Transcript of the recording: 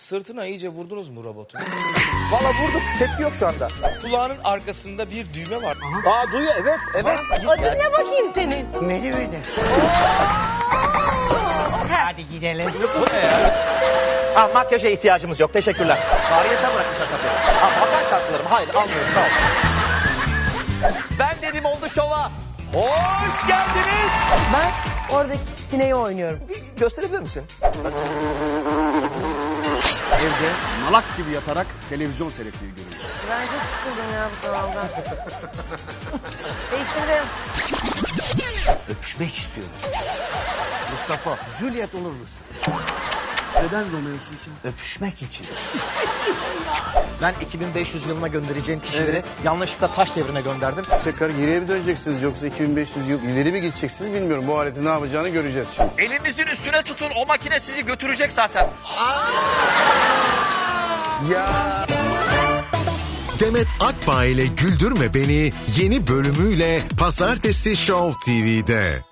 Sırtına iyice vurdunuz mu robotu? Valla vurduk tepki yok şu anda. Kulağının arkasında bir düğme var. Aa duyuyor evet evet. Adın ne bakayım senin? Medi Hadi gidelim. Aa, makyaja ihtiyacımız yok teşekkürler. Bariye sen bırakmışlar tabii. Aa, bakar şarkılarım hayır almıyorum sağ ol. Ben dedim oldu şova. Hoş geldiniz. Ben oradaki sineği oynuyorum. Bir gösterebilir misin? Evde malak gibi yatarak televizyon seyretmeyi görüyorum. Ben çok sıkıldım ya bu kanaldan. Değiştirdim. Öpüşmek istiyorum. Mustafa, Juliet olur musun? Neden Romeo'su için? Öpüşmek için. Ben 2500 yılına göndereceğim kişileri yanlışlıkla taş devrine gönderdim. Tekrar geriye mi döneceksiniz yoksa 2500 yıl ileri mi gideceksiniz bilmiyorum. Bu aletin ne yapacağını göreceğiz şimdi. Elinizin üstüne tutun o makine sizi götürecek zaten. Ya Demet Akbağ ile Güldürme Beni yeni bölümüyle Pazartesi Show TV'de.